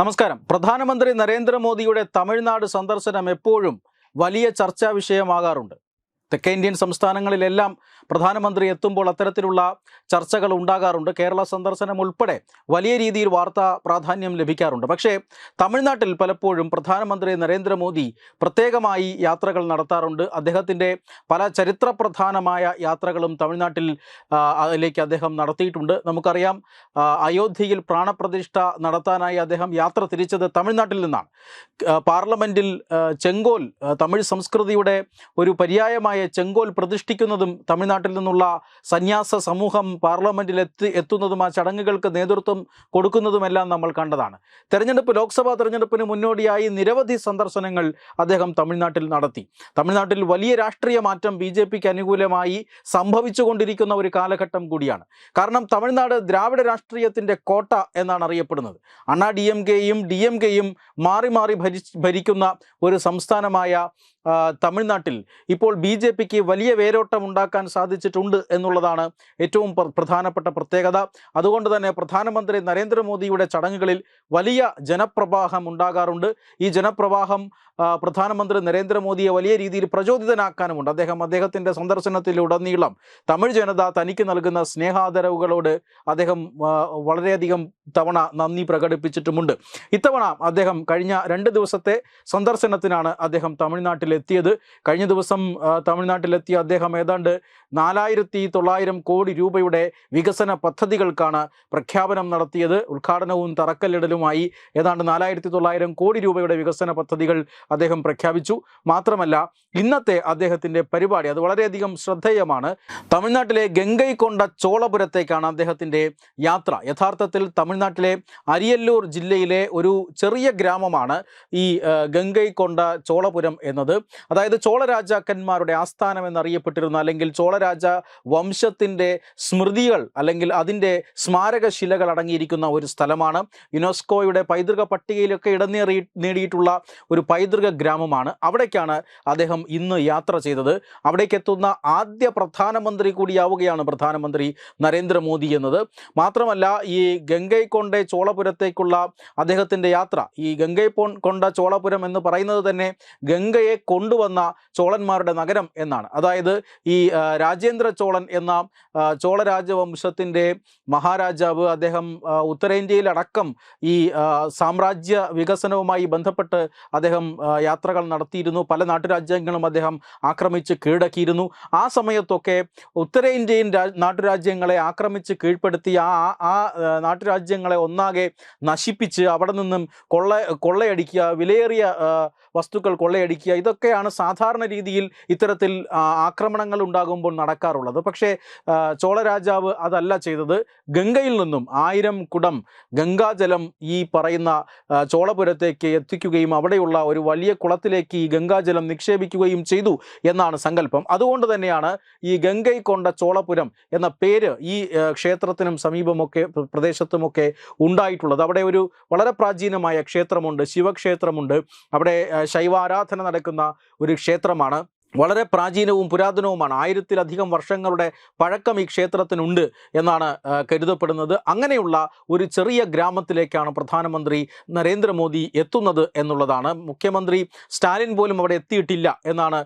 നമസ്കാരം. പ്രധാനമന്ത്രി നരേന്ദ്രമോദിയുടെ തമിഴ്നാട് സന്ദർശനം എപ്പോഴും വലിയ ചർച്ചാ വിഷയമാകാറുണ്ട്. തെക്കേ ഇന്ത്യൻ സംസ്ഥാനങ്ങളിലെല്ലാം പ്രധാനമന്ത്രി എത്തുമ്പോൾ അത്തരത്തിലുള്ള ചർച്ചകൾ ഉണ്ടാകാറുണ്ട്. കേരള സന്ദർശനം ഉൾപ്പെടെ വലിയ രീതിയിൽ വാർത്താ പ്രാധാന്യം ലഭിക്കാറുണ്ട്. പക്ഷേ തമിഴ്നാട്ടിൽ പലപ്പോഴും പ്രധാനമന്ത്രി നരേന്ദ്രമോദി പ്രത്യേകമായി യാത്രകൾ നടത്താറുണ്ട്. അദ്ദേഹത്തിന്റെ പല ചരിത്രപ്രധാനമായ യാത്രകളും തമിഴ്നാട്ടിൽ അതിലേക്ക് അദ്ദേഹം നടത്തിയിട്ടുണ്ട്. നമുക്കറിയാം അയോധ്യയിൽ പ്രാണപ്രതിഷ്ഠ നടത്താനായി അദ്ദേഹം യാത്ര തിരിച്ചത് തമിഴ്നാട്ടിൽ നിന്നാണ്. പാർലമെന്റിൽ ചെങ്കോൽ തമിഴ് സംസ്കൃതിയുടെ ഒരു പര്യായമായ ചെങ്കോൽ പ്രതിഷ്ഠിക്കുന്നതും തമിഴ്നാട്ടിൽ നിന്നുള്ള സന്യാസ സമൂഹം പാർലമെന്റിൽ എത്തി എത്തുന്നതും ആ ചടങ്ങുകൾക്ക് നേതൃത്വം കൊടുക്കുന്നതുമെല്ലാം നമ്മൾ കണ്ടതാണ്. തെരഞ്ഞെടുപ്പ് ലോക്സഭാ തെരഞ്ഞെടുപ്പിന് മുന്നോടിയായി നിരവധി സന്ദർശനങ്ങൾ അദ്ദേഹം തമിഴ്നാട്ടിൽ നടത്തി. തമിഴ്നാട്ടിൽ വലിയ രാഷ്ട്രീയ മാറ്റം ബി ജെ പിക്ക് അനുകൂലമായി സംഭവിച്ചുകൊണ്ടിരിക്കുന്ന ഒരു കാലഘട്ടം കൂടിയാണ്. കാരണം തമിഴ്നാട് ദ്രാവിഡ രാഷ്ട്രീയത്തിന്റെ കോട്ട എന്നാണ് അറിയപ്പെടുന്നത്. അണ്ണാ ഡി എം കെയും ഡി എം കെയും മാറി മാറി ഭരി ഭരിക്കുന്ന ഒരു സംസ്ഥാനമായ തമിഴ്നാട്ടിൽ ഇപ്പോൾ ബി ജെ പിക്ക് വലിയ വേരോട്ടം ഉണ്ടാക്കാൻ സാധിച്ചിട്ടുണ്ട് എന്നുള്ളതാണ് ഏറ്റവും പ്രധാനപ്പെട്ട പ്രത്യേകത. അതുകൊണ്ട് തന്നെ പ്രധാനമന്ത്രി നരേന്ദ്രമോദിയുടെ ചടങ്ങുകളിൽ വലിയ ജനപ്രവാഹം ഉണ്ടാകാറുണ്ട്. ഈ ജനപ്രവാഹം പ്രധാനമന്ത്രി നരേന്ദ്രമോദിയെ വലിയ രീതിയിൽ പ്രചോദിതനാക്കാനുമുണ്ട്. അദ്ദേഹം അദ്ദേഹത്തിന്റെ സന്ദർശനത്തിലുടനീളം തമിഴ് ജനത തനിക്ക് നൽകുന്ന സ്നേഹാദരവുകളോട് അദ്ദേഹം വളരെയധികം തവണ നന്ദി പ്രകടിപ്പിച്ചിട്ടുമുണ്ട്. ഇത്തവണ അദ്ദേഹം കഴിഞ്ഞ രണ്ട് ദിവസത്തെ സന്ദർശനത്തിനാണ് അദ്ദേഹം തമിഴ്നാട്ടിലെത്തിയത് കഴിഞ്ഞ ദിവസം തമിഴ്നാട്ടിലെത്തിയ അദ്ദേഹം ഏതാണ്ട് നാലായിരത്തി തൊള്ളായിരം കോടി രൂപയുടെ വികസന പദ്ധതികൾക്കാണ് പ്രഖ്യാപനം നടത്തിയത്. ഉദ്ഘാടനവും തറക്കല്ലിടലുമായി ഏതാണ്ട് നാലായിരത്തി തൊള്ളായിരം കോടി രൂപയുടെ വികസന പദ്ധതികൾ അദ്ദേഹം പ്രഖ്യാപിച്ചു. മാത്രമല്ല ഇന്നത്തെ അദ്ദേഹത്തിന്റെ പരിപാടി അത് വളരെയധികം ശ്രദ്ധേയമാണ്. തമിഴ്നാട്ടിലെ ഗംഗൈകൊണ്ട ചോളപുരത്തേക്കാണ് അദ്ദേഹത്തിന്റെ യാത്ര. യഥാർത്ഥത്തിൽ തമിഴ്നാട്ടിലെ അരിയല്ലൂർ ജില്ലയിലെ ഒരു ചെറിയ ഗ്രാമമാണ് ഈ ഗംഗൈകൊണ്ട ചോളപുരം എന്നത്. അതായത് ചോള രാജാക്കന്മാരുടെ ആസ്ഥാനം എന്നറിയപ്പെട്ടിരുന്ന അല്ലെങ്കിൽ ചോളരാജ വംശത്തിന്റെ സ്മൃതികൾ അല്ലെങ്കിൽ അതിന്റെ സ്മാരക ശിലകൾ അടങ്ങിയിരിക്കുന്ന ഒരു സ്ഥലമാണ്. യുനെസ്കോയുടെ പൈതൃക പട്ടികയിലൊക്കെ ഇടം നേറി നേടിയിട്ടുള്ള ഒരു പൈതൃക ഗ്രാമമാണ്. അവിടേക്കാണ് അദ്ദേഹം ഇന്ന് യാത്ര ചെയ്തത്. അവിടേക്ക് എത്തുന്ന ആദ്യ പ്രധാനമന്ത്രി കൂടിയാവുകയാണ് പ്രധാനമന്ത്രി നരേന്ദ്രമോദി എന്നത്. മാത്രമല്ല ഈ ഗംഗൈക്കൊണ്ട ചോളപുരത്തേക്കുള്ള അദ്ദേഹത്തിന്റെ യാത്ര ഈ ഗംഗൈ കൊണ്ട ചോളപുരം എന്ന് പറയുന്നത് തന്നെ ഗംഗയെ കൊണ്ടുവന്ന ചോളന്മാരുടെ നഗരം എന്നാണ്. അതായത് ഈ രാജേന്ദ്ര ചോളൻ എന്ന ചോള രാജവംശത്തിന്റെ മഹാരാജാവ് അദ്ദേഹം ഉത്തരേന്ത്യയിലടക്കം ഈ സാമ്രാജ്യ വികസനവുമായി ബന്ധപ്പെട്ട് അദ്ദേഹം യാത്രകൾ നടത്തിയിരുന്നു. പല നാട്ടുരാജ്യങ്ങളും അദ്ദേഹം ആക്രമിച്ച് കീഴടക്കിയിരുന്നു. ആ സമയത്തൊക്കെ ഉത്തരേന്ത്യൻ നാട്ടുരാജ്യങ്ങളെ ആക്രമിച്ച് കീഴ്പ്പെടുത്തി ആ ആ- നാട്ടുരാജ്യങ്ങളെ ഒന്നാകെ നശിപ്പിച്ച് അവിടെ നിന്നും കൊള്ള കൊള്ളയടിക്കുക വിലയേറിയ വസ്തുക്കൾ കൊള്ളയടിക്കുക ഇതൊക്കെയാണ് സാധാരണ രീതിയിൽ ഇത്തരത്തിൽ ആക്രമണങ്ങൾ ഉണ്ടാകുമ്പോൾ നടക്കാറുള്ളത്. പക്ഷേ ചോളരാജാവ് ചോള രാജാവ് അതല്ല ചെയ്തത്. ഗംഗയിൽ നിന്നും ആയിരം കുടം ഗംഗാജലം ഈ പറയുന്ന ചോളപുരത്തേക്ക് എത്തിക്കുകയും അവിടെയുള്ള ഒരു വലിയ കുളത്തിലേക്ക് ഈ ഗംഗാജലം നിക്ഷേപിക്കുകയും ചെയ്തു എന്നാണ് സങ്കല്പം. അതുകൊണ്ട് തന്നെയാണ് ഈ ഗംഗൈ കൊണ്ട ചോളപുരം എന്ന പേര് ഈ ക്ഷേത്രത്തിനും സമീപമൊക്കെ പ്രദേശത്തുമൊക്കെ ഉണ്ടായിട്ടുള്ളത്. അവിടെ ഒരു വളരെ പ്രാചീനമായ ക്ഷേത്രമുണ്ട് ശിവക്ഷേത്രമുണ്ട്. അവിടെ ശൈവാരാധന നടക്കുന്ന ഒരു ക്ഷേത്രമാണ്. വളരെ പ്രാചീനവും പുരാതനവുമാണ്. ആയിരത്തിലധികം വർഷങ്ങളുടെ പഴക്കം ഈ ക്ഷേത്രത്തിനുണ്ട് എന്നാണ് കരുതപ്പെടുന്നത്. അങ്ങനെയുള്ള ഒരു ചെറിയ ഗ്രാമത്തിലേക്കാണ് പ്രധാനമന്ത്രി നരേന്ദ്രമോദി എത്തുന്നത് എന്നുള്ളതാണ്. മുഖ്യമന്ത്രി സ്റ്റാലിൻ പോലും അവിടെ എത്തിയിട്ടില്ല എന്നാണ്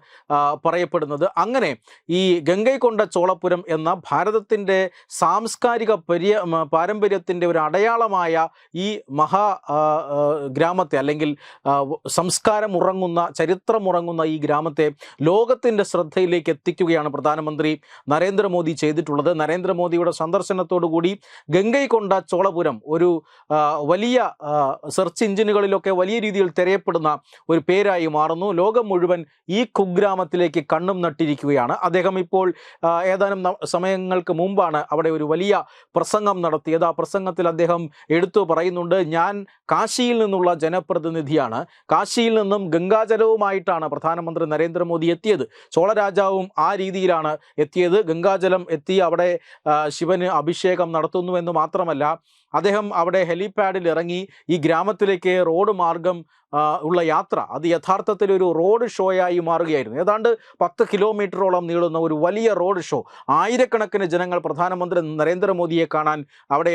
പറയപ്പെടുന്നത്. അങ്ങനെ ഈ ഗംഗൈകൊണ്ട ചോളപുരം എന്ന ഭാരതത്തിന്റെ സാംസ്കാരിക പര്യ പാരമ്പര്യത്തിന്റെ ഒരു അടയാളമായ ഈ മഹാ ഗ്രാമത്തെ അല്ലെങ്കിൽ സംസ്കാരമുറങ്ങുന്ന ചരിത്രമുറങ്ങുന്ന ഈ ഗ്രാമത്തെ ലോകത്തിന്റെ ശ്രദ്ധയിലേക്ക് എത്തിക്കുകയാണ് പ്രധാനമന്ത്രി നരേന്ദ്രമോദി ചെയ്തിട്ടുള്ളത്. നരേന്ദ്രമോദിയുടെ സന്ദർശനത്തോടുകൂടി ഗംഗൈകൊണ്ട ചോളപുരം ഒരു വലിയ സെർച്ച് എഞ്ചിനുകളിലൊക്കെ വലിയ രീതിയിൽ തിരയപ്പെടുന്ന ഒരു പേരായി മാറുന്നു. ലോകം മുഴുവൻ ഈ കുഗ്രാമത്തിലേക്ക് കണ്ണും നട്ടിരിക്കുകയാണ്. അദ്ദേഹം ഇപ്പോൾ ഏതാനും സമയങ്ങൾക്ക് മുമ്പാണ് അവിടെ ഒരു വലിയ പ്രസംഗം നടത്തിയത്. ആ പ്രസംഗത്തിൽ അദ്ദേഹം എടുത്തു പറയുന്നുണ്ട് ഞാൻ കാശിയിൽ നിന്നുള്ള ജനപ്രതിനിധിയാണ്. കാശിയിൽ നിന്നും ഗംഗാജലവുമായിട്ടാണ് പ്രധാനമന്ത്രി നരേന്ദ്രമോദി എത്തിയത്. ചോളരാജാവും ആ രീതിയിലാണ് എത്തിയത്. ഗംഗാജലം എത്തി അവിടെ ശിവന് അഭിഷേകം നടത്തുന്നു എന്ന് മാത്രമല്ല അദ്ദേഹം അവിടെ ഹെലിപാഡിൽ ഇറങ്ങി ഈ ഗ്രാമത്തിലേക്ക് റോഡ് മാർഗം ഉള്ള യാത്ര അത് യഥാർത്ഥത്തിൽ ഒരു റോഡ് ഷോയായി മാറുകയായിരുന്നു. ഏതാണ്ട് പത്ത് കിലോമീറ്ററോളം നീളുന്ന ഒരു വലിയ റോഡ് ഷോ ആയിരക്കണക്കിന് ജനങ്ങൾ പ്രധാനമന്ത്രി നരേന്ദ്രമോദിയെ കാണാൻ അവിടെ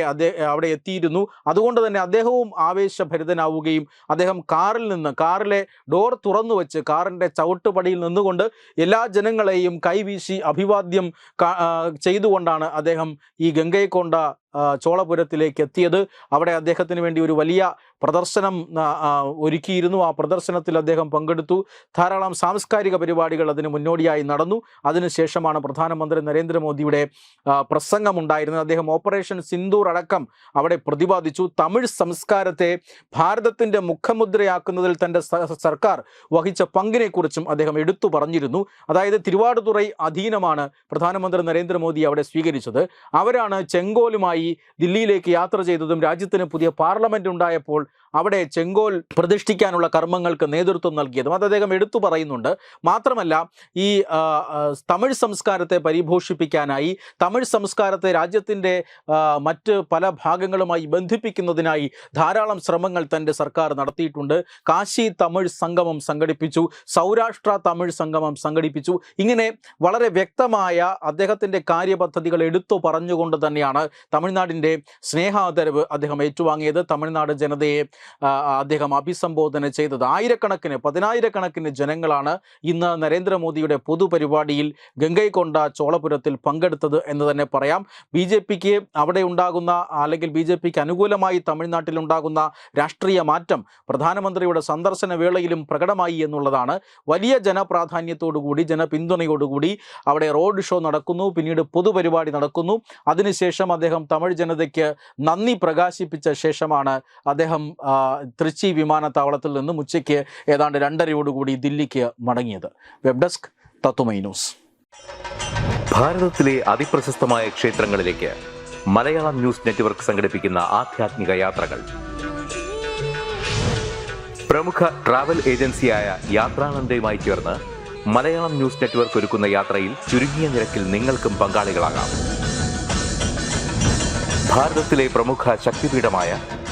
അവിടെ എത്തിയിരുന്നു. അതുകൊണ്ട് തന്നെ അദ്ദേഹവും ആവേശഭരിതനാവുകയും അദ്ദേഹം കാറിൽ നിന്ന് കാറിലെ ഡോർ തുറന്നു വെച്ച് കാറിന്റെ ചവിട്ടുപടിയിൽ നിന്നുകൊണ്ട് എല്ലാ ജനങ്ങളെയും കൈവീശി അഭിവാദ്യം ചെയ്തുകൊണ്ടാണ് അദ്ദേഹം ഈ ഗംഗയെക്കൊണ്ട ചോളപുരത്തിലേക്ക് എത്തിയത്. അവിടെ അദ്ദേഹത്തിന് വേണ്ടി ഒരു വലിയ പ്രദർശനം ഒരുക്കിയിരുന്നു. ആ പ്രദർശനത്തിൽ അദ്ദേഹം പങ്കെടുത്തു. ധാരാളം സാംസ്കാരിക പരിപാടികൾ അതിന് മുന്നോടിയായി നടന്നു. അതിനുശേഷമാണ് പ്രധാനമന്ത്രി നരേന്ദ്രമോദിയുടെ പ്രസംഗം പ്രസംഗമുണ്ടായിരുന്നത്. അദ്ദേഹം ഓപ്പറേഷൻ സിന്ദൂർ അടക്കം അവിടെ പ്രതിപാദിച്ചു. തമിഴ് സംസ്കാരത്തെ ഭാരതത്തിന്റെ മുഖമുദ്രയാക്കുന്നതിൽ തന്റെ സർക്കാർ വഹിച്ച പങ്കിനെക്കുറിച്ചും അദ്ദേഹം എടുത്തു പറഞ്ഞിരുന്നു. അതായത് തിരുവാടുതുറൈ അധീനമാണ് പ്രധാനമന്ത്രി നരേന്ദ്രമോദി അവിടെ സ്വീകരിച്ചത്. അവരാണ് ചെങ്കോലുമായി ദില്ലിയിലേക്ക് യാത്ര ചെയ്തതും രാജ്യത്തിന് പുതിയ പാർലമെന്റ് ഉണ്ടായപ്പോൾ down അവിടെ ചെങ്കോൽ പ്രതിഷ്ഠിക്കാനുള്ള കർമ്മങ്ങൾക്ക് നേതൃത്വം നൽകിയതും അത് അദ്ദേഹം എടുത്തു പറയുന്നുണ്ട്. മാത്രമല്ല ഈ തമിഴ് സംസ്കാരത്തെ പരിപോഷിപ്പിക്കാനായി തമിഴ് സംസ്കാരത്തെ രാജ്യത്തിന്റെ മറ്റ് പല ഭാഗങ്ങളുമായി ബന്ധിപ്പിക്കുന്നതിനായി ധാരാളം ശ്രമങ്ങൾ തന്റെ സർക്കാർ നടത്തിയിട്ടുണ്ട്. കാശി തമിഴ് സംഗമം സംഘടിപ്പിച്ചു സൗരാഷ്ട്ര തമിഴ് സംഗമം സംഘടിപ്പിച്ചു. ഇങ്ങനെ വളരെ വ്യക്തമായ അദ്ദേഹത്തിന്റെ കാര്യപദ്ധതികൾ എടുത്തു പറഞ്ഞുകൊണ്ട് തന്നെയാണ് തമിഴ്നാടിന്റെ സ്നേഹാദരവ് അദ്ദേഹം ഏറ്റുവാങ്ങിയത്. തമിഴ്നാട് ജനതയെ അദ്ദേഹം അഭിസംബോധന ചെയ്തത്. ആയിരക്കണക്കിന് പതിനായിരക്കണക്കിന് ജനങ്ങളാണ് ഇന്ന് നരേന്ദ്രമോദിയുടെ പൊതുപരിപാടിയിൽ ഗംഗൈക്കൊണ്ട ചോളപുരത്തിൽ പങ്കെടുത്തത് എന്ന് തന്നെ പറയാം. ബി ജെ പിക്ക് അവിടെ ഉണ്ടാകുന്ന അല്ലെങ്കിൽ ബി ജെ പിക്ക് അനുകൂലമായി തമിഴ്നാട്ടിൽ ഉണ്ടാകുന്ന രാഷ്ട്രീയ മാറ്റം പ്രധാനമന്ത്രിയുടെ സന്ദർശന വേളയിലും പ്രകടമായി എന്നുള്ളതാണ്. വലിയ ജനപ്രാധാന്യത്തോടുകൂടി ജനപിന്തുണയോടുകൂടി അവിടെ റോഡ് ഷോ നടക്കുന്നു പിന്നീട് പൊതുപരിപാടി നടക്കുന്നു. അതിനുശേഷം അദ്ദേഹം തമിഴ് ജനതയ്ക്ക് നന്ദി പ്രകാശിപ്പിച്ച ശേഷമാണ് അദ്ദേഹം തൃച്ചി വിമാനത്താവളത്തിൽ നിന്നും ഉച്ചയ്ക്ക് ഏതാണ്ട് രണ്ടരയോടുകൂടി ദില്ലിക്ക് മടങ്ങിയത്. വെബ് ഡെസ്ക് തത്തുമൈ ന്യൂസ്. ഭാരതത്തിലെ അതിപ്രശസ്തമായ ക്ഷേത്രങ്ങളിലേക്ക് മലയാളം ന്യൂസ് നെറ്റ്വർക്ക് സംഘടിപ്പിക്കുന്ന ആധ്യാത്മിക യാത്രകൾ. പ്രമുഖ ട്രാവൽ ഏജൻസിയായ യാത്രാനന്ദയുമായി ചേർന്ന് മലയാളം ന്യൂസ് നെറ്റ്വർക്ക് ഒരുക്കുന്ന യാത്രയിൽ ചുരുങ്ങിയ നിരക്കിൽ നിങ്ങൾക്കും പങ്കാളികളാകാം. ഭാരതത്തിലെ പ്രമുഖ ശക്തിപീഠമായ